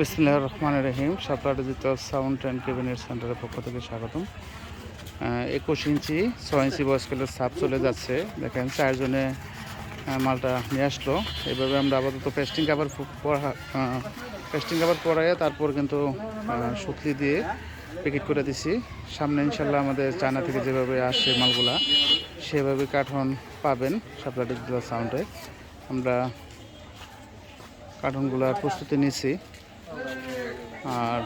বিসমুল্লাহ রহমান রহিম সাপ্লাডিজিত সাউন্ড অ্যান্ড কেবিনেট সেন্টারের পক্ষ থেকে স্বাগতম। একুশ ইঞ্চি, ছয় ইঞ্চি বয়স্কেলের সাপ চলে যাচ্ছে। দেখেন, চারজনে মালটা নিয়ে আসলো। এভাবে আমরা আপাতত পেস্টিং কাভার পেস্টিং কাভার পরাইয়ে তারপর কিন্তু সুতলি দিয়ে প্যাকেট করে দিছি। সামনে ইনশাল্লাহ আমাদের চায়না থেকে যেভাবে আসে মালগুলা, সেভাবে কার্টন পাবেন সাপ্লাডিজিত সাউন্ডে। আমরা কার্টনগুলোর প্রস্তুতি নিয়েছি আর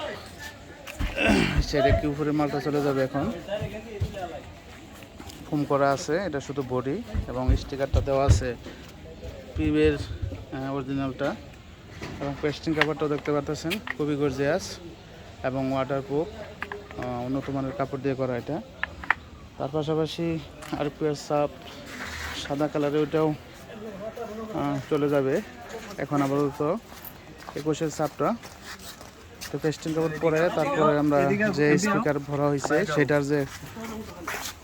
সেটা কি উপরে মালটা চলে যাবে এখন। ফোম করা আছে, এটা শুধু বডি এবং স্টিকারটা দেওয়া আছে পিবের অরিজিনালটা এবং পেস্টিং কাপড়টাও দেখতে পাচ্ছেন খুবই গর্জিয়াস এবং ওয়াটারপ্রুফ উন্নত মানের কাপড় দিয়ে করা এটা। তার পাশাপাশি আর পিয়ার সাপ, সাদা কালারে ওইটাও চলে যাবে এখন আপাতত। একুশের সাপটা তো পেস্টিং কাপড় পরে তারপরে আমরা যে স্পিকার ভরা হয়েছে সেটার যে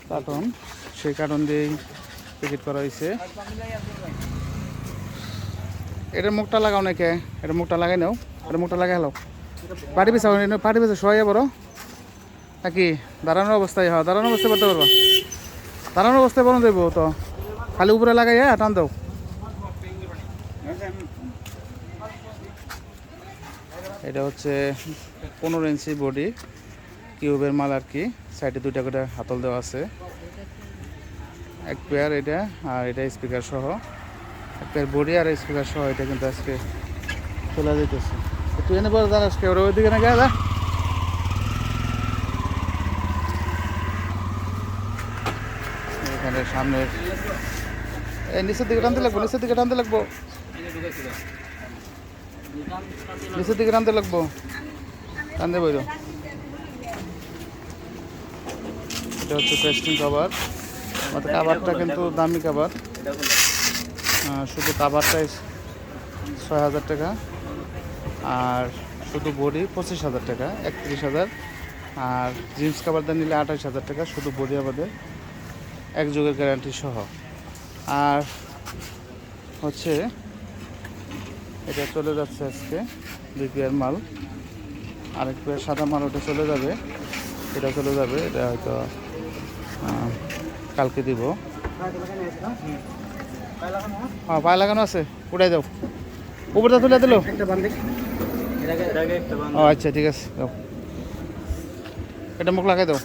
কার্টন সেই কার্টন দিয়েই প্যাকেট করা হয়েছে এটার মুখটা লাগাও নাকি এটা মুখটা লাগাই নাও, এটা মুখটা লাগাই হলো। পাটি পিছাও পাটি পিছা শোয়াই বড়। নাকি? দাঁড়ানোর অবস্থায় হ্যাঁ দাঁড়ানোর অবস্থায় করতে পারব দাঁড়ানোর অবস্থায় বরং দেবো তো। খালি উপরে লাগাই হ্যাঁ টান দাও। এটা হচ্ছে পনেরো ইঞ্চি বডি, কিউবের মাল আর কি। সাইডে দুইটা করে হাতল দেওয়া আছে। এক পেয়ার এটা আর এটা স্পিকার সহ। এক পেয়ার বডি আর স্পিকার সহ এটা কিন্তু আজকে চলে যেতেছে তুই এনে বল দাঁড়াস কে ওরা ওইদিকে না গেলা? এখানে সামনে নিচের দিকে টানতে লাগবো, নিচের দিকে টানতে লাগবো। নিচের দিকে টানতে লাগবো। টানতে বইল এটা হচ্ছে পেস্টিং কাভার আমাদের কাভারটা কিন্তু দামি আহ, শুধু কাভারটাই ছয় হাজার টাকা আর শুধু বডি পঁচিশ হাজার টাকা একত্রিশ হাজার। আর জিন্স কাভারটা নিলে আঠাশ হাজার টাকা শুধু বডি আমাদের এক যুগের গ্যারান্টি সহ। আর হচ্ছে এটা চলে যাচ্ছে আজকে দুই পেয়ার মাল। আরেক পেয়ার সাদা মাল ওটা চলে যাবে। এটা চলে যাবে, এটা হয়তো কালকে দিব। হ্যাঁ পায়ে লাগানো আছে, উঠাই দাও। উপরটা তুলে দিল? ও আচ্ছা ঠিক আছে, দাও। এটা মুখ লাগাই দাও।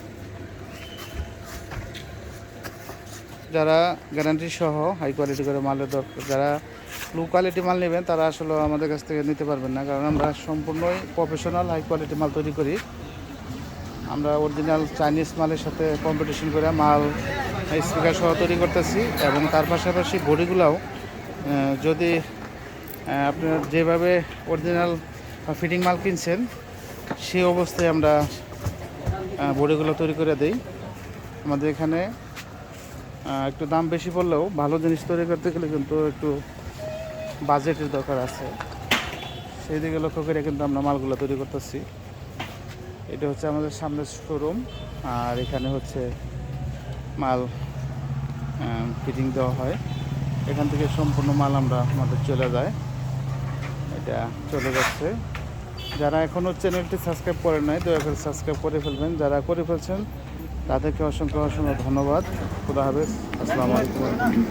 যারা গ্যারান্টি সহ হাই কোয়ালিটি করে মালের দরকার যারা লো কোয়ালিটি মাল নেবেন, তারা আসলে আমাদের কাছ থেকে নিতে পারবেন না। কারণ আমরা সম্পূর্ণই প্রফেশনাল হাই কোয়ালিটি মাল তৈরি করি। আমরা অরিজিনাল চাইনিজ মালের সাথে কম্পিটিশন করে মাল স্পিকার সহ তৈরি করতেছি এবং তার পাশাপাশি বডিগুলাও যদি আপনার যেভাবে অরিজিনাল ফিটিং মাল কিনছেন সেই অবস্থায় আমরা বডিগুলো তৈরি করে দিই। আমাদের এখানে একটু দাম বেশি পড়লেও ভালো জিনিস তৈরি করতে গেলে কিন্তু একটু বাজেটের দরকার আছে। সেই দিকে লক্ষ্য করে কিন্তু আমরা মালগুলো তৈরি করতেছি। এটা হচ্ছে আমাদের সামনের শোরুম আর এখানে হচ্ছে মাল ফিটিং দেওয়া হয়। এখান থেকে সম্পূর্ণ মাল আমরা আমাদের চলে যায়। এটা চলে যাচ্ছে। যারা এখনও চ্যানেলটি সাবস্ক্রাইব করেন নাই, দয়া করে সাবস্ক্রাইব করে ফেলবেন। যারা করে ফেলছেন তাদেরকে অসংখ্য অসংখ্য ধন্যবাদ। খুদা হাফেজ। আসসালামু আলাইকুম।